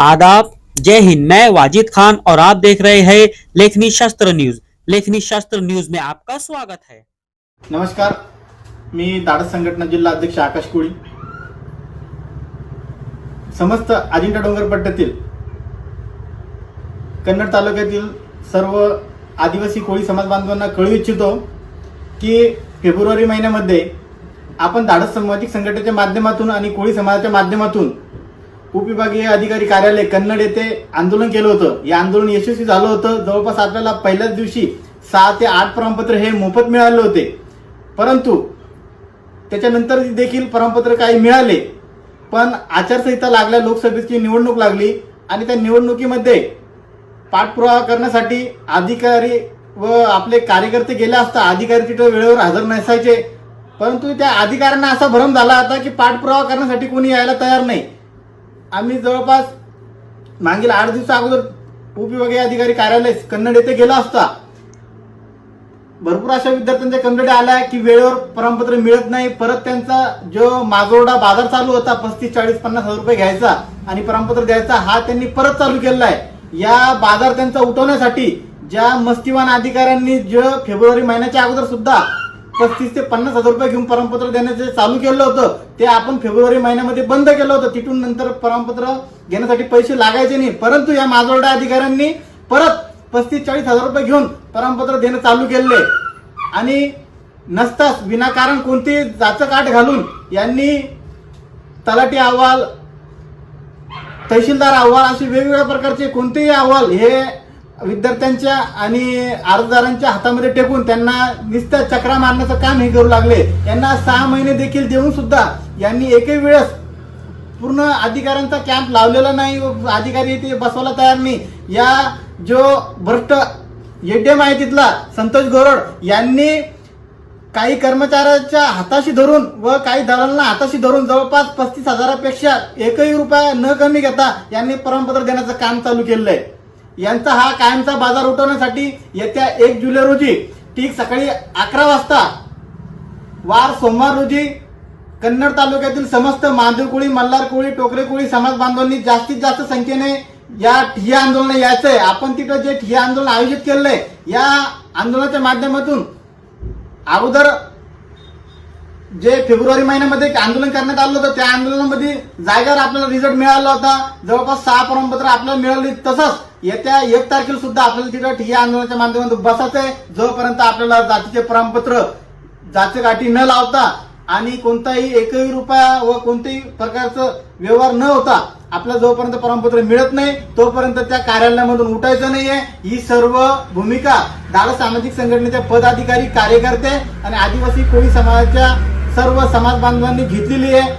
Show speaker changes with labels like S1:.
S1: आदाब। जय हिंद। मैं वाजिद खान और आप देख रहे हैं लेखनी शास्त्र न्यूज। लेखनी शास्त्र न्यूज में आपका स्वागत है।
S2: नमस्कार। मी धाडस संघटना जिल्हा अध्यक्ष आकाश कोळी। समस्त अजिंठा डोंगर पट्ट्यातील कन्नड तालुक्यातील सर्व आदिवासी कोळी समाज बांधवांना कळू इच्छितो की फेब्रुवारी महिन्यामध्ये आपण धाडस सामाजिक संघटनेच्या माध्यमातून आणि कोळी समाजाच्या माध्यमातून उपविभागीय अधिकारी कार्यालय कन्नड येथे आंदोलन केलं होतं. हे आंदोलन यशस्वी झालं होतं. जवळपास आपल्याला पहिल्याच दिवशी सहा ते आठ प्रमाणपत्र हे मोफत मिळाले होते. परंतु त्याच्यानंतर देखील प्रमाणपत्र काही मिळाले. पण आचारसंहिता लागल्या लोकसभेची निवडणूक लागली आणि त्या निवडणुकीमध्ये पाठपुरावा करण्यासाठी अधिकारी व आपले कार्यकर्ते गेले असता अधिकारी तिथं वेळेवर हजर नसायचे. परंतु त्या अधिकाऱ्यांना असा भ्रम झाला होता की पाठपुरावा करण्यासाठी कोणी यायला तयार नाही. आम्ही जवळपास मागील आठ दिवसा अगोदर उपविभागीय अधिकारी कार्यालय कन्नड येथे गेला असता भरपूर अशा विद्यार्थ्यांच्या कंप्लेंट आल्या की वेळेवर प्रमाणपत्र मिळत नाही. परत त्यांचा जो मागोरडा बाजार चालू होता पस्तीस चाळीस पन्नास हजार रुपये घ्यायचा आणि प्रमाणपत्र द्यायचा हा त्यांनी परत चालू केलेला आहे. या बाजार त्यांचा उठवण्यासाठी ज्या मस्तीवान अधिकाऱ्यांनी जो फेब्रुवारी महिन्याच्या अगोदर सुद्धा पस्तीस ते पन्नास हजार रुपये घेऊन प्रमाणपत्र देण्याचं चालू केलं होतं ते आपण फेब्रुवारी महिन्यामध्ये बंद केलं होतं. तिथून नंतर प्रमाणपत्र घेण्यासाठी पैसे लागायचे नाही. परंतु या माजोर्डा अधिकाऱ्यांनी परत पस्तीस चाळीस हजार रुपये घेऊन प्रमाणपत्र देणं चालू केले आणि नसताच विनाकारण कोणती जाचकाट घालून यांनी तलाठी अहवाल तहसीलदार अहवाल असे वेगवेगळ्या प्रकारचे कोणतेही अहवाल हे विद्यार्थ्यांच्या आणि अर्जदारांच्या हातामध्ये टेकून त्यांना नुसत्या चक्रा मारण्याचं काम हे करू लागले. यांना सहा महिने देखील देऊन सुद्धा यांनी एकही वेळेस पूर्ण अधिकाऱ्यांचा कॅम्प लावलेला नाही. व अधिकारी इथे बसवायला तयार नाही. या जो भ्रष्ट एडीएम आहे तिथला संतोष गोरड यांनी काही कर्मचाऱ्यांच्या हाताशी धरून व काही दलालांना हाताशी धरून जवळपास पस्तीस हजारापेक्षा एकही रुपया न कमी घेता यांनी प्रमाणपत्र देण्याचं काम चालू केलेलं आहे. यांचा हा कायमचा बाजार उठवण्यासाठी येत्या एक जुलै रोजी ठीक सकाळी अकरा वाजता वार सोमवार रोजी कन्नड तालुक्यातील समस्त मांजूर कोळी मल्हार कोळी टोकरे कोळी समाज बांधवांनी जास्तीत जास्त संख्येने या ठिय्या आंदोलन यायचंय. आपण तिथं जे ठिय्या आंदोलन आयोजित केलंय या आंदोलनाच्या माध्यमातून अगोदर जे फेब्रुवारी महिन्यामध्ये एक आंदोलन करण्यात आलं होतं त्या आंदोलनामध्ये जागेवर आपल्याला रिझल्ट मिळाला होता. जवळपास सहा प्रमाणपत्र आपल्याला मिळाली. तसंच येत्या एक तारखेला सुद्धा आपल्याला तिथं या आंदोलनाच्या माध्यमातून बसायचंय जोपर्यंत आपल्याला जातीचे प्रमाणपत्र जातीच्या गाठी न लावता आणि कोणताही एकही रुपया व कोणत्याही प्रकारचं व्यवहार न होता आपल्याला जोपर्यंत प्रमाणपत्र मिळत नाही तोपर्यंत त्या कार्यालयामधून उठायचं नाहीये. ही सर्व भूमिका दादा सामाजिक संघटनेचे पदाधिकारी कार्यकर्ते आणि आदिवासी कोळी समाजाच्या सर्व समाज बांधवांनी घेतलेली आहे.